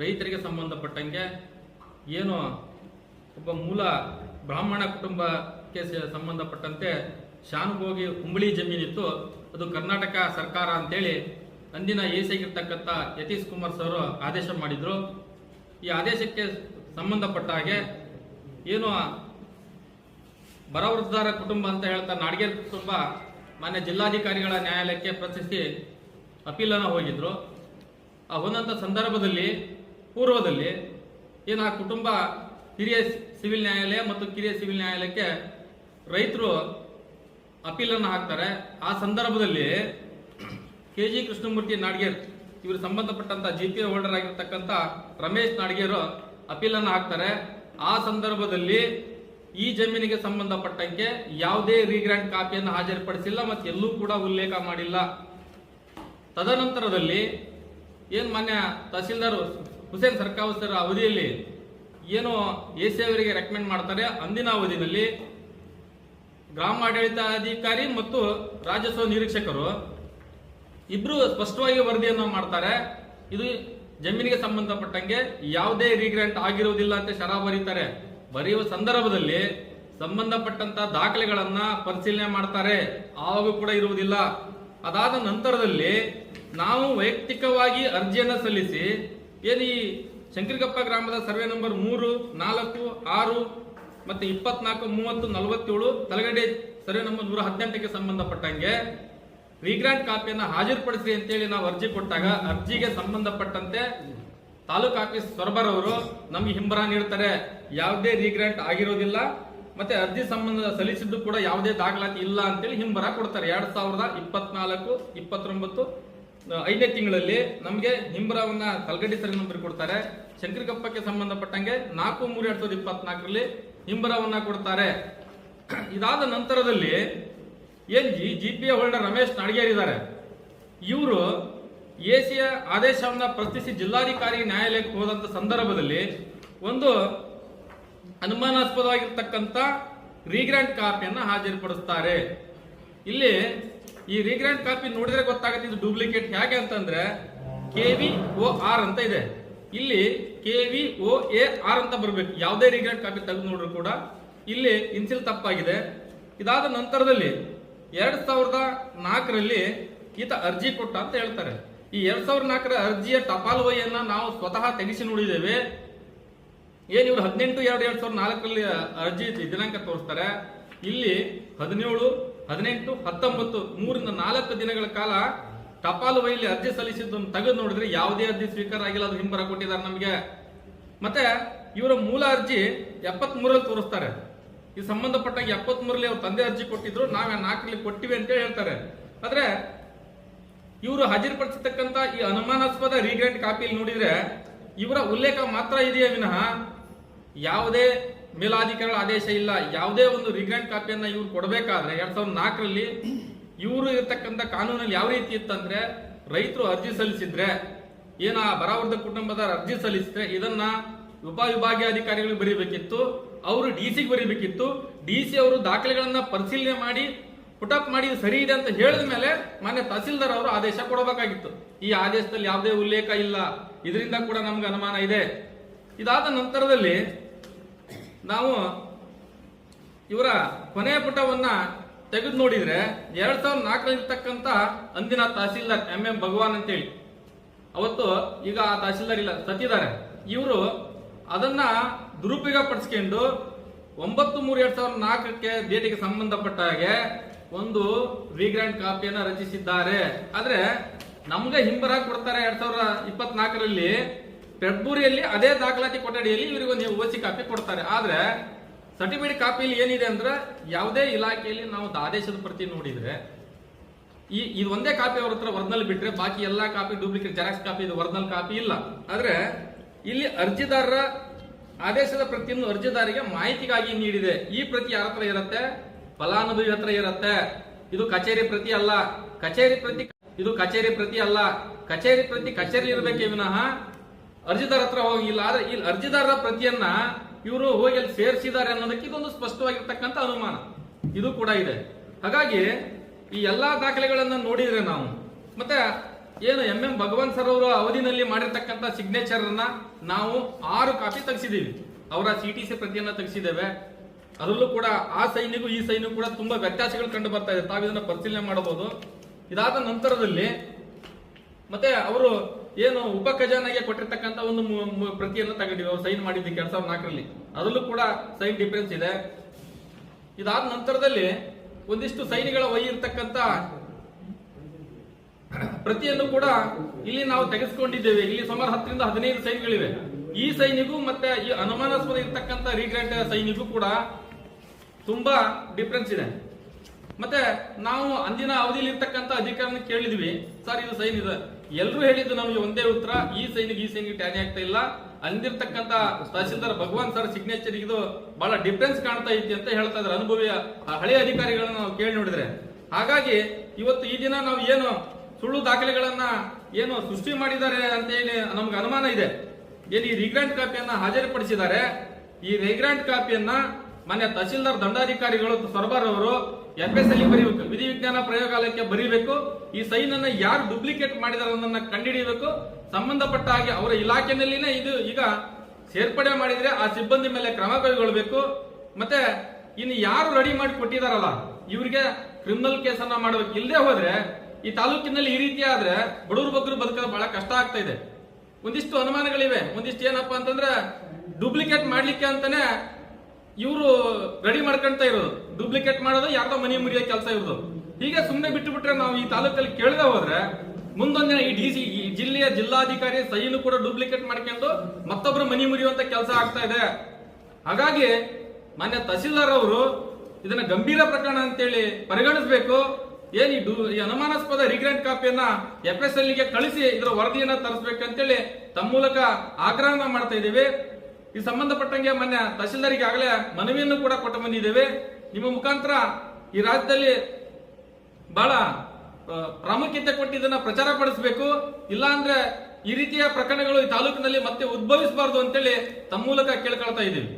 ರೈತರಿಗೆ ಸಂಬಂಧಪಟ್ಟಂಗೆ ಏನು ಒಬ್ಬ ಮೂಲ ಬ್ರಾಹ್ಮಣ ಕುಟುಂಬಕ್ಕೆ ಸಂಬಂಧಪಟ್ಟಂತೆ ಶಾನುಭೋಗಿ ಕುಂಬಳಿ ಜಮೀನಿತ್ತು. ಅದು ಕರ್ನಾಟಕ ಸರ್ಕಾರ ಅಂತೇಳಿ ಅಂದಿನ ಎಸಿಗಿರ್ತಕ್ಕಂಥ ಯತೀಶ್ ಕುಮಾರ್ ಸರ್ ಆದೇಶ ಮಾಡಿದ್ರು. ಈ ಆದೇಶಕ್ಕೆ ಸಂಬಂಧಪಟ್ಟ ಹಾಗೆ ಏನು ಬರವೃದ್ಧಾರ ಕುಟುಂಬ ಅಂತ ಹೇಳ್ತಾ ನಾಡಿಗೇರ್ ಕುಟುಂಬ ಮಾನ್ಯ ಜಿಲ್ಲಾಧಿಕಾರಿಗಳ ನ್ಯಾಯಾಲಯಕ್ಕೆ ಪ್ರಶ್ನಿಸಿ ಅಪೀಲನ್ನು ಹೋಗಿದ್ರು. ಆ ಹೋದಂಥ ಸಂದರ್ಭದಲ್ಲಿ ಪೂರ್ವದಲ್ಲಿ ಏನು ಆ ಕುಟುಂಬ ಹಿರಿಯ ಸಿವಿಲ್ ನ್ಯಾಯಾಲಯ ಮತ್ತು ಕಿರಿಯ ಸಿವಿಲ್ ನ್ಯಾಯಾಲಯಕ್ಕೆ ರೈತರು ಅಪೀಲನ್ನು ಹಾಕ್ತಾರೆ. ಆ ಸಂದರ್ಭದಲ್ಲಿ ಕೆ ಜಿ ಕೃಷ್ಣಮೂರ್ತಿ ನಾಡ್ಗೇರ್ ಇವರು ಸಂಬಂಧಪಟ್ಟಂತ ಜಿ ಪಿ ಹೋಲ್ಡರ್ ಆಗಿರ್ತಕ್ಕಂಥ ರಮೇಶ್ ನಾಡ್ಗೇರು ಅಪೀಲನ್ನು ಹಾಕ್ತಾರೆ. ಆ ಸಂದರ್ಭದಲ್ಲಿ ಈ ಜಮೀನಿಗೆ ಸಂಬಂಧಪಟ್ಟಂತೆ ಯಾವುದೇ ರೀಗ್ರಾಂಟ್ ಕಾಪಿಯನ್ನು ಹಾಜರುಪಡಿಸಿಲ್ಲ ಮತ್ತು ಎಲ್ಲೂ ಕೂಡ ಉಲ್ಲೇಖ ಮಾಡಿಲ್ಲ. ತದನಂತರದಲ್ಲಿ ಏನು ಮಾನ್ಯ ತಹಸೀಲ್ದಾರ್ ಹುಸೇನ್ ಸರ್ಕಾವ್ ಸರ್ ಅವಧಿಯಲ್ಲಿ ಏನು ಎ ಸಿ ಅವರಿಗೆ ರೆಕಮೆಂಡ್ ಮಾಡ್ತಾರೆ. ಅಂದಿನ ಅವಧಿನಲ್ಲಿ ಗ್ರಾಮಾಡಳಿತಾಧಿಕಾರಿ ಮತ್ತು ರಾಜಸ್ವ ನಿರೀಕ್ಷಕರು ಇಬ್ರು ಸ್ಪಷ್ಟವಾಗಿ ವರದಿಯನ್ನು ಮಾಡ್ತಾರೆ. ಇದು ಜಮೀನಿಗೆ ಸಂಬಂಧಪಟ್ಟಂಗೆ ಯಾವುದೇ ರೀಗ್ರಾಂಟ್ ಆಗಿರುವುದಿಲ್ಲ ಅಂತ ಶರ ಬರೀತಾರೆ. ಬರೆಯುವ ಸಂದರ್ಭದಲ್ಲಿ ಸಂಬಂಧಪಟ್ಟಂತ ದಾಖಲೆಗಳನ್ನ ಪರಿಶೀಲನೆ ಮಾಡ್ತಾರೆ. ಆವಾಗ ಕೂಡ ಇರುವುದಿಲ್ಲ. ಅದಾದ ನಂತರದಲ್ಲಿ ನಾವು ವೈಯಕ್ತಿಕವಾಗಿ ಅರ್ಜಿಯನ್ನು ಸಲ್ಲಿಸಿ ಏನು ಈ ಶಂಕರಗಪ್ಪ ಗ್ರಾಮದ ಸರ್ವೆ ನಂಬರ್ ಮೂರು, ನಾಲ್ಕು, ಆರು, ಮತ್ತೆ ಇಪ್ಪತ್ನಾಲ್ಕು, ಮೂವತ್ತು, ನಲವತ್ತೇಳು, ತಲಗಡೆ ಸರ್ವೆ ನಂಬರ್ ನೂರ ಹದಿನೆಂಟಕ್ಕೆ ಸಂಬಂಧಪಟ್ಟಂಗೆ ರೀಗ್ರಾಂಟ್ ಕಾಪಿಯನ್ನು ಹಾಜರುಪಡಿಸಿ ಅಂತೇಳಿ ನಾವು ಅರ್ಜಿ ಕೊಟ್ಟಾಗ ಅರ್ಜಿಗೆ ಸಂಬಂಧಪಟ್ಟಂತೆ ತಾಲೂಕು ಆಫೀಸ್ ಸೊರಬರ್ ಅವರು ನಮಗೆ ಹಿಂಬರ ನೀಡ್ತಾರೆ. ಯಾವುದೇ ರೀಗ್ರಾಂಟ್ ಆಗಿರೋದಿಲ್ಲ. ಮತ್ತೆ ಅರ್ಜಿ ಸಂಬಂಧ ಸಲ್ಲಿಸಿದ್ದು ಕೂಡ ಯಾವುದೇ ದಾಖಲಾತಿ ಇಲ್ಲ ಅಂತೇಳಿ ಹಿಂಬರ ಕೊಡ್ತಾರೆ. ಎರಡ್ ಸಾವಿರದ ಇಪ್ಪತ್ನಾಲ್ಕು, ಇಪ್ಪತ್ತೊಂಬತ್ತು ಐದನೇ ತಿಂಗಳಲ್ಲಿ ನಮಗೆ ಹಿಂಬರವನ್ನ ಕಲ್ಗಡ್ಡಿ ಸರಿ ನಂಬರ್ ಕೊಡ್ತಾರೆ. ಶಂಕರಗಪ್ಪಕ್ಕೆ ಸಂಬಂಧಪಟ್ಟಂಗೆ ನಾಲ್ಕು ಮೂರು ಎರಡ್ ಸಾವಿರದ ಇಪ್ಪತ್ನಾಲ್ಕರಲ್ಲಿ ಹಿಂಬರವನ್ನ ಕೊಡ್ತಾರೆ. ಇದಾದ ನಂತರದಲ್ಲಿ N G G P holder Ramesh Nadiger ಇದ್ದಾರೆ ಇವರು ಎಸಿಯ ಆದೇಶವನ್ನ ಪ್ರಶ್ನಿಸಿ ಜಿಲ್ಲಾಧಿಕಾರಿ ನ್ಯಾಯಾಲಯಕ್ಕೆ ಹೋದಂತ ಸಂದರ್ಭದಲ್ಲಿ ಒಂದು ಅನುಮಾನಾಸ್ಪದವಾಗಿರ್ತಕ್ಕಂಥ ರೀಗ್ರಾಂಟ್ ಕಾಪಿಯನ್ನ ಹಾಜರುಪಡಿಸ್ತಾರೆ. ಇಲ್ಲಿ ಈ ರೀಗ್ರ್ಯಾಂಡ್ ಕಾಪಿ ನೋಡಿದ್ರೆ ಗೊತ್ತಾಗುತ್ತೆ ಇದು ಡೂಪ್ಲಿಕೇಟ್ ಹೇಗೆ ಅಂತಂದ್ರೆ ಕೆ ವಿ ಓ ಆರ್ ಅಂತ ಇದೆ. ಇಲ್ಲಿ K V O A R ಅಂತ ಬರಬೇಕು. ಯಾವುದೇ ರೀಗ್ರ್ಯಾಂಡ್ ಕಾಪಿ ತೆಗೆದು ನೋಡ್ರು ಕೂಡ ಇಲ್ಲಿ ಇನ್ಸಿಲ್ ತಪ್ಪಾಗಿದೆ. ಇದಾದ ನಂತರದಲ್ಲಿ ಎರಡ್ ಸಾವಿರದ ನಾಲ್ಕರಲ್ಲಿ ಈತ ಅರ್ಜಿ ಕೊಟ್ಟ ಅಂತ ಹೇಳ್ತಾರೆ. ಈ ಎರಡ್ ಸಾವಿರದ ನಾಲ್ಕರ ಅರ್ಜಿಯ ಟಪಾಲ್ ನಾವು ಸ್ವತಃ ತೆಗೆಸಿ ನೋಡಿದ್ದೇವೆ. ಏನ್ ಇವ್ರು ಹದಿನೆಂಟು ಎರಡು ಎರಡ್ ಸಾವಿರದ ನಾಲ್ಕರಲ್ಲಿ ಅರ್ಜಿ ದಿನಾಂಕ ತೋರಿಸ್ತಾರೆ. ಇಲ್ಲಿ ಹದಿನೇಳು ಹದಿನೆಂಟು, ಹತ್ತೊಂಬತ್ತು, ಮೂರಿಂದ ನಾಲ್ಕು ದಿನಗಳ ಕಾಲ ಟಪಾಲು ವೈಲಿ ಅರ್ಜಿ ಸಲ್ಲಿಸಿದ್ದನ್ನು ತೆಗೆದು ನೋಡಿದ್ರೆ ಯಾವುದೇ ಅರ್ಜಿ ಸ್ವೀಕಾರ ಆಗಿಲ್ಲ ಅದು ಹಿಂಬರ ಕೊಟ್ಟಿದ್ದಾರೆ ನಮಗೆ. ಮತ್ತೆ ಇವರ ಮೂಲ ಅರ್ಜಿ ಎಪ್ಪತ್ತ್ ಮೂರಲ್ಲಿ ತೋರಿಸ್ತಾರೆ. ಈ ಸಂಬಂಧಪಟ್ಟ ಎಪ್ಪತ್ತ್ ಮೂರಲ್ಲಿ ಅವ್ರ ತಂದೆ ಅರ್ಜಿ ಕೊಟ್ಟಿದ್ರು, ನಾವೇ ನಾಲ್ಕರಲ್ಲಿ ಕೊಟ್ಟಿವಿ ಅಂತ ಹೇಳ್ತಾರೆ. ಆದ್ರೆ ಇವರು ಹಾಜರುಪಡಿಸತಕ್ಕಂತ ಈ ಅನುಮಾನಾಸ್ಪದ ರೀಗ್ರೆಂಟ್ ಕಾಪಿಯಲ್ಲಿ ನೋಡಿದ್ರೆ ಇವರ ಉಲ್ಲೇಖ ಮಾತ್ರ ಇದೆಯೇ ವಿನಃ ಯಾವುದೇ ಮೇಲಾಧಿಕಾರಿಗಳ ಆದೇಶ ಇಲ್ಲ. ಯಾವುದೇ ಒಂದು ರಿಗ್ರೆಂಟ್ ಕಾಪಿಯನ್ನು ಇವ್ರು ಕೊಡಬೇಕಾದ್ರೆ ಎರಡ್ ಸಾವಿರದ ನಾಲ್ಕರಲ್ಲಿ ಇವರು ಇರತಕ್ಕಂಥ ಕಾನೂನಲ್ಲಿ ಯಾವ ರೀತಿ ಇತ್ತಂದ್ರೆ ರೈತರು ಅರ್ಜಿ ಸಲ್ಲಿಸಿದ್ರೆ, ಏನ ಬರಾವರ್ಧ ಕುಟುಂಬದ ಅರ್ಜಿ ಸಲ್ಲಿಸಿದ್ರೆ ಇದನ್ನ ಉಪವಿಭಾಗೀಯ ಅಧಿಕಾರಿಗಳು ಬರೀಬೇಕಿತ್ತು, ಅವರು ಡಿ ಸಿಗೆ ಬರೀಬೇಕಿತ್ತು, ಡಿ ಸಿ ಅವರು ದಾಖಲೆಗಳನ್ನ ಪರಿಶೀಲನೆ ಮಾಡಿ, ಪುಟಪ್ ಮಾಡಿ ಸರಿ ಇದೆ ಅಂತ ಹೇಳಿದ ಮೇಲೆ ಮಾನ್ಯ ತಹಸೀಲ್ದಾರ್ ಅವರು ಆದೇಶ ಕೊಡಬೇಕಾಗಿತ್ತು. ಈ ಆದೇಶದಲ್ಲಿ ಯಾವುದೇ ಉಲ್ಲೇಖ ಇಲ್ಲ. ಇದರಿಂದ ಕೂಡ ನಮ್ಗೆ ಅನುಮಾನ ಇದೆ. ಇದಾದ ನಂತರದಲ್ಲಿ ನಾವು ಇವರ ಕೊನೆಯ ಪುಟವನ್ನ ತೆಗೆದು ನೋಡಿದ್ರೆ ಎರಡ್ ಸಾವಿರದ ನಾಲ್ಕರಲ್ಲಿರ್ತಕ್ಕಂಥ ಅಂದಿನ ತಹಸೀಲ್ದಾರ್ ಎಂ ಎಂ ಭಗವಾನ್ ಅಂತೇಳಿ. ಅವತ್ತು ಈಗ ಆ ತಹಸೀಲ್ದಾರ್ ಇಲ್ಲ, ಸತ್ತಿದ್ದಾರೆ. ಇವರು ಅದನ್ನ ದುರುಪಯೋಗ ಪಡಿಸ್ಕೊಂಡು ಒಂಬತ್ತು ಮೂರು ಎರಡ್ ಸಾವಿರದ ನಾಲ್ಕಕ್ಕೆ ಡೇಟಿಗೆ ಸಂಬಂಧಪಟ್ಟ ಹಾಗೆ ಒಂದು ರೀಗ್ರ್ಯಾಂಡ್ ಕಾಪಿಯನ್ನ ರಚಿಸಿದ್ದಾರೆ. ಆದ್ರೆ ನಮ್ಗೆ ಹಿಂಬರ ಕೊಡ್ತಾರೆ ಎರಡ್ ಸಾವಿರದ ಇಪ್ಪತ್ನಾಲ್ಕರಲ್ಲಿ. ಫೆಬ್ರವರಿಯಲ್ಲಿ ಅದೇ ದಾಖಲಾತಿ ಕೊಠಡಿಯಲ್ಲಿ ಇವರಿಗೆ ಒಂದು ಓಸಿ ಕಾಪಿ ಕೊಡ್ತಾರೆ. ಆದ್ರೆ ಸರ್ಟಿಫಿಕೇಟ್ ಕಾಪಿಯಲ್ಲಿ ಏನಿದೆ ಅಂದ್ರೆ ಯಾವುದೇ ಇಲಾಖೆಯಲ್ಲಿ ನಾವು ಆದೇಶದ ಪ್ರತಿ ನೋಡಿದ್ರೆ ಈ ಇದು ಒಂದೇ ಕಾಪಿ ಅವ್ರ ಹತ್ರ ಒರಿಜಿನಲ್ ಬಿಟ್ರೆ ಬಾಕಿ ಎಲ್ಲಾ ಕಾಪಿ ಡೂಪ್ಲಿಕೇಟ್ ಜೆರಾಕ್ಸ್ ಕಾಪಿ ಇದು ವರ್ನಲ್ ಕಾಪಿ ಇಲ್ಲ. ಆದ್ರೆ ಇಲ್ಲಿ ಅರ್ಜಿದಾರರ ಆದೇಶದ ಪ್ರತಿಯನ್ನು ಅರ್ಜಿದಾರಿಗೆ ಮಾಹಿತಿಗಾಗಿ ನೀಡಿದೆ. ಈ ಪ್ರತಿ ಯಾರ ಹತ್ರ ಇರುತ್ತೆ? ಫಲಾನುಭವಿ ಹತ್ರ ಇರುತ್ತೆ. ಇದು ಕಚೇರಿ ಪ್ರತಿ ಅಲ್ಲ. ಕಚೇರಿ ಪ್ರತಿ ಇದು ಕಚೇರಿ ಪ್ರತಿ ಅಲ್ಲ. ಕಚೇರಿ ಪ್ರತಿ ಕಚೇರಿ ಇರಬೇಕೇ ವಿನಃ ಅರ್ಜಿದಾರ ಹತ್ರ ಹೋಗಿಲ್ಲ ಆದ್ರೆ ಇಲ್ಲಿ ಅರ್ಜಿದಾರರ ಪ್ರತಿಯನ್ನ ಇವರು ಹೋಗಿ ಅಲ್ಲಿ ಸೇರಿಸಿದ್ದಾರೆ ಅನ್ನೋದಕ್ಕೆ ಇದೊಂದು ಸ್ಪಷ್ಟವಾಗಿರ್ತಕ್ಕಂಥ ಅನುಮಾನ. ಇದು ಕೂಡ ಇದೆ. ಹಾಗಾಗಿ ಈ ಎಲ್ಲಾ ದಾಖಲೆಗಳನ್ನ ನೋಡಿದ್ರೆ ನಾವು, ಮತ್ತೆ ಏನು ಎಂ ಎಂ ಭಗವಂತ್ ಸರ್ ಅವರ ಅವಧಿನಲ್ಲಿ ಮಾಡಿರ್ತಕ್ಕಂಥ ಸಿಗ್ನೇಚರ್ ಅನ್ನ ನಾವು ಆರು ಕಾಪಿ ತೆಗೆಸಿದೀವಿ. ಅವರ ಸಿ ಟಿ ಸಿ ಪ್ರತಿಯನ್ನ ತೆಗೆಸಿದ್ದೇವೆ. ಅದರಲ್ಲೂ ಕೂಡ ಆ ಸೈನಿಗೂ ಈ ಸೈನಿಗೂ ಕೂಡ ತುಂಬಾ ವ್ಯತ್ಯಾಸಗಳು ಕಂಡು ಬರ್ತಾ ಇದೆ. ತಾವಿದನ್ನ ಪರಿಶೀಲನೆ ಮಾಡಬಹುದು. ಇದಾದ ನಂತರದಲ್ಲಿ ಮತ್ತೆ ಅವರು ಏನು ಉಪ ಖಜಾನೆಗೆ ಕೊಟ್ಟಿರ್ತಕ್ಕಂಥ ಒಂದು ಪ್ರತಿಯನ್ನು ತಗೊಂಡಿವಿ. ಅವ್ರು ಸೈನ್ ಮಾಡಿದ್ದಕ್ಕೆ ಎರಡ್ ಸಾವಿರದ ನಾಲ್ಕರಲ್ಲಿ. ಅದರಲ್ಲೂ ಕೂಡ ಸೈನ್ ಡಿಫರೆನ್ಸ್ ಇದೆ. ಇದಾದ ನಂತರದಲ್ಲಿ ಒಂದಿಷ್ಟು ಸೈನಿಗಳ ವೈ ಇರ್ತಕ್ಕಂಥ ಪ್ರತಿಯನ್ನು ಕೂಡ ಇಲ್ಲಿ ನಾವು ತೆಗೆದುಕೊಂಡಿದ್ದೇವೆ ಇಲ್ಲಿ ಸುಮಾರು ಹತ್ತರಿಂದ ಹದಿನೈದು ಸೈನ್ಗಳಿವೆ. ಈ ಸೈನಿಗೂ ಮತ್ತೆ ಈ ಅನುಮಾನಾಸ್ಪದ ಇರ್ತಕ್ಕಂಥ ರೀಗ್ರೆಂಟ್ ಸೈನಿಗೂ ಕೂಡ ತುಂಬಾ ಡಿಫ್ರೆನ್ಸ್ ಇದೆ. ಮತ್ತೆ ನಾವು ಅಂದಿನ ಅವಧಿಯಲ್ಲಿ ಇರ್ತಕ್ಕಂಥ ಅಧಿಕಾರನ ಕೇಳಿದ್ವಿ. ಸರ್, ಇದು ಸೈನ್ ಇದೆ. ಎಲ್ಲರೂ ಹೇಳಿದ್ದು ನಮಗೆ ಒಂದೇ ಉತ್ತರ, ಈ ಸೈನಿಗೆ ಈ ಸೈನಿಗೆ ಟ್ಯಾನಿ ಆಗ್ತಾ ಇಲ್ಲ. ಅಂದಿರ್ತಕ್ಕಂಥ ತಹಸೀಲ್ದಾರ್ ಭಗವಾನ್ ಸರ್ ಸಿಗ್ನೇಚರ್ ಇದು ಬಹಳ ಡಿಫ್ರೆನ್ಸ್ ಕಾಣ್ತಾ ಇದೆ ಅಂತ ಹೇಳ್ತಾ ಇದ್ದಾರೆ. ಅನುಭವಿ, ಆ ಹಳೆಯ ಅಧಿಕಾರಿಗಳನ್ನ ನಾವು ಕೇಳಿ ನೋಡಿದ್ರೆ. ಹಾಗಾಗಿ ಇವತ್ತು ಈ ದಿನ ನಾವು ಏನು ಸುಳ್ಳು ದಾಖಲೆಗಳನ್ನ ಏನು ಸೃಷ್ಟಿ ಮಾಡಿದ್ದಾರೆ ಅಂತ ಹೇಳಿ ನಮ್ಗೆ ಅನುಮಾನ ಇದೆ. ಏನು ಈ ರಿಗ್ರಾಂಟ್ ಕಾಪಿಯನ್ನ ಹಾಜರುಪಡಿಸಿದ್ದಾರೆ. ಈ ರಿಗ್ರಾಂಟ್ ಕಾಪಿಯನ್ನ ಮಾನ್ಯ ತಹಸೀಲ್ದಾರ್ ದಂಡಾಧಿಕಾರಿಗಳು ಸರ್ಬಾರ್ ಅವರು ಎಫ್ ಎಸ್ ಅಲ್ಲಿ ಬರೀಬೇಕು. ವಿಧಿ ವಿಜ್ಞಾನ ಪ್ರಯೋಗಾಲಯಕ್ಕೆ ಬರೀಬೇಕು. ಈ ಸೈನ್ ಅನ್ನ ಯಾರು ಡೂಪ್ಲಿಕೇಟ್ ಮಾಡಿದಾರೆ ಕಂಡುಹಿಡಿಯಬೇಕು ಸಂಬಂಧಪಟ್ಟ ಹಾಗೆ ಅವರ ಇಲಾಖೆನಲ್ಲಿನೇ ಇದು ಈಗ ಸೇರ್ಪಡೆ ಮಾಡಿದ್ರೆ ಆ ಸಿಬ್ಬಂದಿ ಮೇಲೆ ಕ್ರಮ ಕೈಗೊಳ್ಳಬೇಕು. ಮತ್ತೆ ಇನ್ನು ಯಾರು ರೆಡಿ ಮಾಡಿ ಕೊಟ್ಟಿದಾರಲ್ಲ, ಇವರಿಗೆ ಕ್ರಿಮಿನಲ್ ಕೇಸನ್ನ ಮಾಡಬೇಕು. ಇಲ್ಲದೆ ಹೋದ್ರೆ, ಈ ತಾಲೂಕಿನಲ್ಲಿ ಈ ರೀತಿ ಆದ್ರೆ ಬಡವರು ಬಗ್ಗರು ಬದುಕೋದು ಬಹಳ ಕಷ್ಟ ಆಗ್ತಾ ಇದೆ. ಒಂದಿಷ್ಟು ಅನುಮಾನಗಳಿವೆ. ಒಂದಿಷ್ಟು ಏನಪ್ಪಾ ಅಂತಂದ್ರೆ ಡೂಪ್ಲಿಕೇಟ್ ಮಾಡ್ಲಿಕ್ಕೆ ಅಂತಾನೆ ಇವರು ರೆಡಿ ಮಾಡ್ಕೊಂತ ಇರೋದು. ಡೂಪ್ಲಿಕೇಟ್ ಮಾಡೋದು, ಯಾರ್ದೋ ಮನೆ ಮುರಿಯೋ ಕೆಲಸ ಇರೋದು ಹೀಗೆ ಸುಮ್ಮನೆ ಬಿಟ್ಟು ಬಿಟ್ರೆ ನಾವು ಈ ತಾಲೂಕಲ್ಲಿ ಕೇಳದೆ ಹೋದ್ರೆ ಮುಂದೊಂದಿನ ಈ ಡಿ ಸಿ, ಈ ಜಿಲ್ಲೆಯ ಜಿಲ್ಲಾಧಿಕಾರಿ ಸಹಿನು ಕೂಡ ಡೂಪ್ಲಿಕೇಟ್ ಮಾಡ್ಕೊಂಡು ಮತ್ತೊಬ್ಬರು ಮನಿ ಮುರಿಯುವಂತ ಕೆಲಸ ಆಗ್ತಾ ಇದೆ. ಹಾಗಾಗಿ ಮಾನ್ಯ ತಹಸೀಲ್ದಾರ್ ಅವರು ಇದನ್ನ ಗಂಭೀರ ಪ್ರಕರಣ ಅಂತೇಳಿ ಪರಿಗಣಿಸಬೇಕು. ಏನ್ ಈ ಅನುಮಾನಾಸ್ಪದ ರಿಗ್ರೆಂಟ್ ಕಾಪಿಯನ್ನ ಎಫ್ ಎಸ್ ಎಲ್ಗೆ ಕಳಿಸಿ ಇದರ ವರದಿಯನ್ನ ತರಿಸ್ಬೇಕಂತೇಳಿ ತಮ್ಮ ಮೂಲಕ ಆಗ್ರಹನ ಮಾಡ್ತಾ ಇದ್ದೀವಿ ಈ ಸಂಬಂಧಪಟ್ಟಂಗೆ ಮೊನ್ನೆ ತಹಶೀಲ್ದಾರಿಗೆ ಆಗಲೇ ಮನವಿಯನ್ನು ಕೂಡ ಕೊಟ್ಟು ಬಂದಿದ್ದೇವೆ. ನಿಮ್ಮ ಮುಖಾಂತರ ಈ ರಾಜ್ಯದಲ್ಲಿ ಬಹಳ ಪ್ರಾಮುಖ್ಯತೆ ಕೊಟ್ಟು ಇದನ್ನ ಪ್ರಚಾರ ಪಡಿಸಬೇಕು. ಇಲ್ಲ ಅಂದ್ರೆ ಈ ರೀತಿಯ ಪ್ರಕರಣಗಳು ಈ ತಾಲೂಕಿನಲ್ಲಿ ಮತ್ತೆ ಉದ್ಭವಿಸಬಾರದು ಅಂತೇಳಿ ತಮ್ಮ ಮೂಲಕ ಕೇಳ್ಕೊಳ್ತಾ ಇದ್ದೀವಿ.